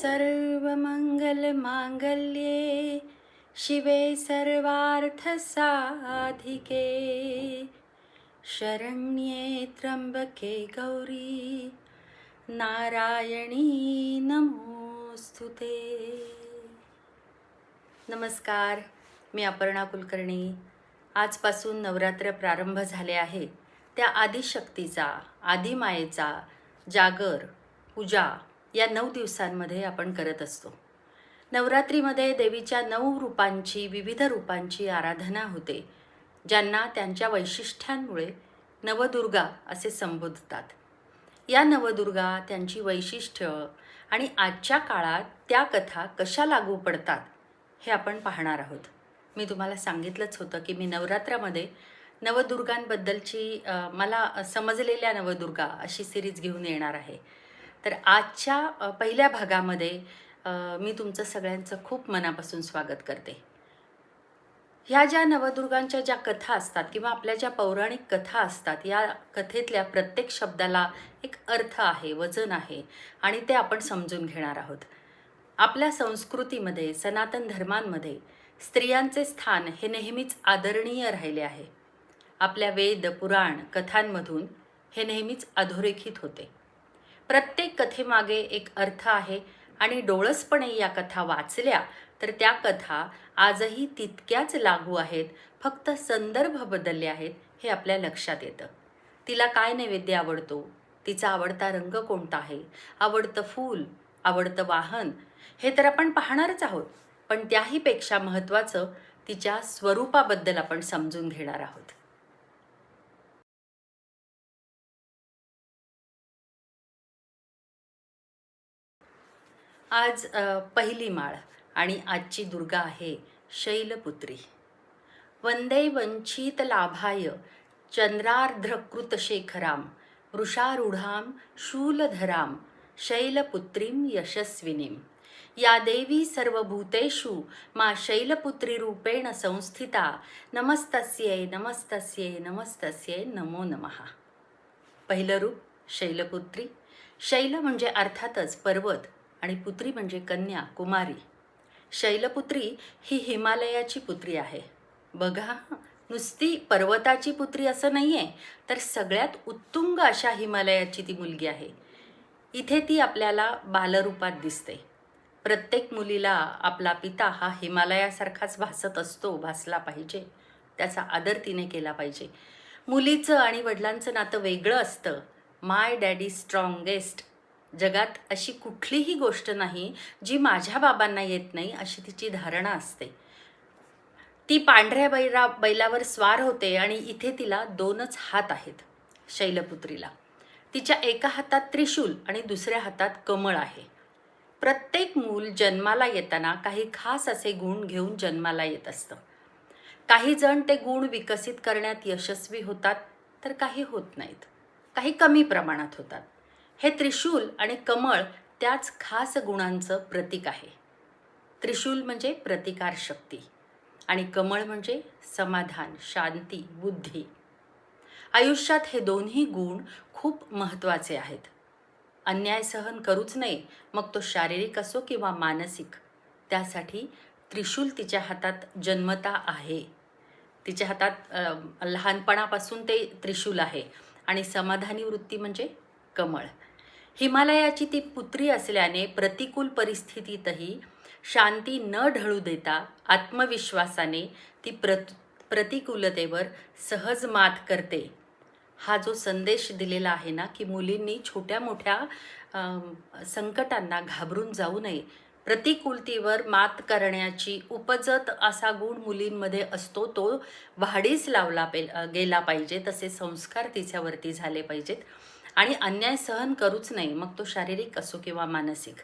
सर्वमङ्गलमाङ्गल्ये शिवे सर्वार्थसाधिके। शरण्ये त्र्यम्बके गौरी नारायणी नमोऽस्तु ते। नमस्कार मी अपर्णा कुलकर्णी. आजपासून नवरात्र प्रारंभ झाले आहे. त्या आदिशक्तीचा आदिमायेचा जागर पूजा या नऊ दिवसांमध्ये आपण करत असतो. नवरात्रीमध्ये देवीच्या नऊ रूपांची विविध रूपांची आराधना होते ज्यांना त्यांच्या वैशिष्ट्यांमुळे नवदुर्गा असे संबोधतात. या नवदुर्गा त्यांची वैशिष्ट्य आणि आजच्या काळात त्या कथा कशा लागू पडतात हे आपण पाहणार आहोत. मी तुम्हाला सांगितलंच होतं की मी नवरात्रामध्ये नवदुर्गांबद्दलची मला समजलेल्या नवदुर्गा अशी सिरीज घेऊन येणार आहे. तर आजच्या पहिल्या भागामध्ये मी तुमचं सगळ्यांचं खूप मनापासून स्वागत करते. ह्या ज्या नवदुर्गांच्या ज्या कथा असतात किंवा आपल्या ज्या पौराणिक कथा असतात या कथेतल्या प्रत्येक शब्दाला एक अर्थ आहे वजन आहे आणि ते आपण समजून घेणार आहोत. आपल्या संस्कृतीमध्ये सनातन धर्मांमध्ये स्त्रियांचे स्थान हे नेहमीच आदरणीय राहिले आहे. आपल्या वेद पुराण कथांमधून हे नेहमीच अधोरेखित होते. प्रत्येक कथेमागे एक अर्थ आहे आणि डोळसपणे या कथा वाचल्या तर त्या कथा आजही तितक्याच लागू आहेत फक्त संदर्भ बदलले आहेत हे आपल्या लक्षात येतं. तिला काय नैवेद्य आवडतो? तिचा आवडता रंग कोणता आहे? आवडतं फूल? आवडतं वाहन? हे तर आपण पाहणारच आहोत पण त्याहीपेक्षा महत्त्वाचं तिच्या स्वरूपाबद्दल आपण समजून घेणार आहोत. आज पहिली माळ आणि आजची दुर्गा आहे शैलपुत्री. वंदे वंचित लाभाय चंद्रार्ध्रकृत शेखराम वृषारूढाम शूलधराम शैलपुत्रीं यशस्विनीं. या देवी सर्वभूतेषु मा शैलपुत्रीरूपेण संस्थिता. नमस्तस्यै नमस्तस्यै नमस्तस्यै नमो नमः. पहिलं रूप शैलपुत्री. शैल म्हणजे अर्थातच पर्वत. आणि पुत्री म्हणजे कन्या कुमारी. शैलपुत्री ही हिमालयाची पुत्री आहे. बघा नुसती पर्वताची पुत्री असं नाही आहे तर सगळ्यात उत्तुंग अशा हिमालयाची ती मुलगी आहे. इथे ती आपल्याला बालरूपात दिसते. प्रत्येक मुलीला आपला पिता हा हिमालयासारखाच भासत असतो भासला पाहिजे. त्याचा आदर तिने केला पाहिजे. मुलीचं आणि वडिलांचं नातं वेगळं असतं. माय डॅडी स्ट्रॉंगेस्ट जगात अशी कुठलीही गोष्ट नाही जी माझ्या बाबांना येत नाही अशी तिची धारणा असते. ती पांढऱ्या बैरा बैलावर स्वार होते आणि इथे तिला दोनच हात आहेत शैलपुत्रीला. तिच्या एका हातात त्रिशूल आणि दुसऱ्या हातात कमळ आहे. प्रत्येक मूल जन्माला येताना काही खास असे गुण घेऊन जन्माला येत असतं. काही जण ते गुण विकसित करण्यात यशस्वी होतात तर काही होत नाहीत. काही कमी प्रमाणात होतात. हे त्रिशूल आणि कमळ त्याच खास गुणांचं प्रतीक आहे. त्रिशूल म्हणजे प्रतिकार शक्ती आणि कमळ म्हणजे समाधान शांती बुद्धी. आयुष्यात हे दोन्ही गुण खूप महत्त्वाचे आहेत. अन्याय सहन करूच नये मग तो शारीरिक असो किंवा मानसिक. त्यासाठी त्रिशूल तिच्या हातात जन्मता आहे. तिच्या हातात लहानपणापासून ते त्रिशूल आहे आणि समाधानी वृत्ती म्हणजे कमळ. हिमालयाची ती पुत्री असल्याने प्रतिकूल परिस्थितीतही शांती न ढळू देता आत्मविश्वासाने ती प्रत प्रतिकूलतेवर सहज मात करते. हा जो संदेश दिलेला आहे ना की मुलींनी छोट्या मोठ्या संकटांना घाबरून जाऊ नये. प्रतिकूलतेवर मात करण्याची उपजत असा गुण मुलींमध्ये असतो तो वाढीस लावला पे गेला पाहिजे. तसे संस्कार तिच्यावरती झाले पाहिजेत. आणि अन्याय सहन करूच नाही. मग तो शारीरिक असो किंवा मानसिक.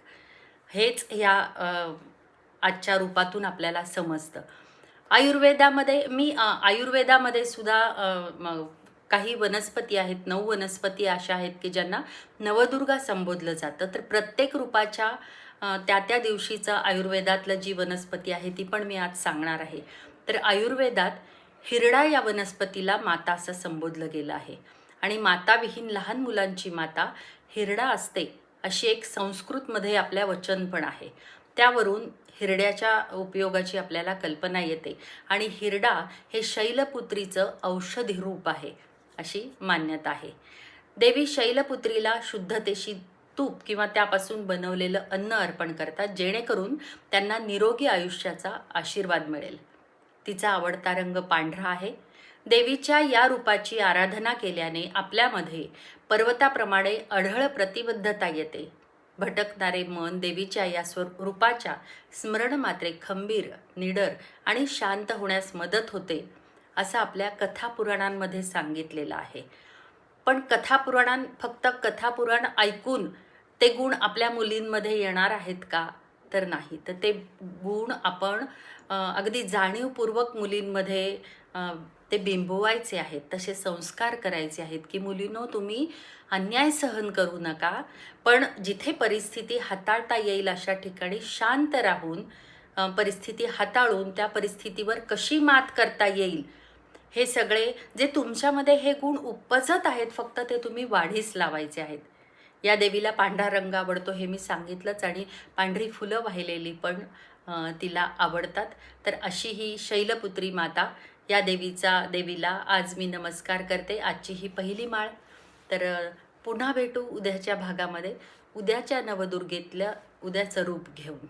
हेच ह्या आजच्या रूपातून आपल्याला समजतं. आयुर्वेदामध्ये मी आयुर्वेदामध्ये सुद्धा काही वनस्पती आहेत नऊ वनस्पती अशा आहेत की ज्यांना नवदुर्गा संबोधलं जातं. तर प्रत्येक रूपाच्या त्या त्या दिवशीचं आयुर्वेदातलं जी वनस्पती आहे ती पण मी आज सांगणार आहे. तर आयुर्वेदात हिरडा या वनस्पतीला माता असं संबोधलं गेलं आहे. आणि माताविहीन लहान मुलांची माता हिरडा असते अशी एक संस्कृतमध्ये आपल्या वचन पण आहे. त्यावरून हिरड्याच्या उपयोगाची आपल्याला कल्पना येते आणि हिरडा हे शैलपुत्रीचं औषधी रूप आहे अशी मान्यता आहे. देवी शैलपुत्रीला शुद्धतेशी तूप किंवा त्यापासून बनवलेलं अन्न अर्पण करतात जेणेकरून त्यांना निरोगी आयुष्याचा आशीर्वाद मिळेल. तिचा आवडता रंग पांढरा आहे देवीच्या या रूपाची आराधना केल्याने आपल्यामध्ये पर्वताप्रमाणे अढळ प्रतिबद्धता येते. भटकणारे मन देवीच्या या स्वर रूपाच्या स्मरणमात्रे खंबीर निडर आणि शांत होण्यास मदत होते असं आपल्या कथापुराणांमध्ये सांगितलेलं आहे. पण कथापुराणां फक्त कथापुराण ऐकून ते गुण आपल्या मुलींमध्ये येणार आहेत का? तर नाही. तर ते गुण आपण अगदी जाणीवपूर्वक मुलींमध्ये ते बिंबवायचे आहेत तसे संस्कार करायचे आहेत की मुलींनो तुम्ही अन्याय सहन करू नका पण जिथे परिस्थिती हाताळता येईल अशा ठिकाणी शांत राहून परिस्थिती हाताळून त्या परिस्थितीवर कशी मात करता येईल? हे सगळे जे तुमच्यामध्ये हे गुण उपजत आहेत फक्त ते तुम्ही वाढीस लावायचे आहेत. या देवीला पांढरा रंग आवडतो हे मी सांगितलंच आणि पांढरी फुलं वाहिलेली पण तिला आवडतात. तर अशी ही शैलपुत्री माता या देवीचा देवीला आज मी नमस्कार करते. आजची ही पहिली माळ. तर पुन्हा भेटू उद्याच्या भागामध्ये. उद्याच्या नवदुर्गेतल्या उद्याचं रूप घेऊन.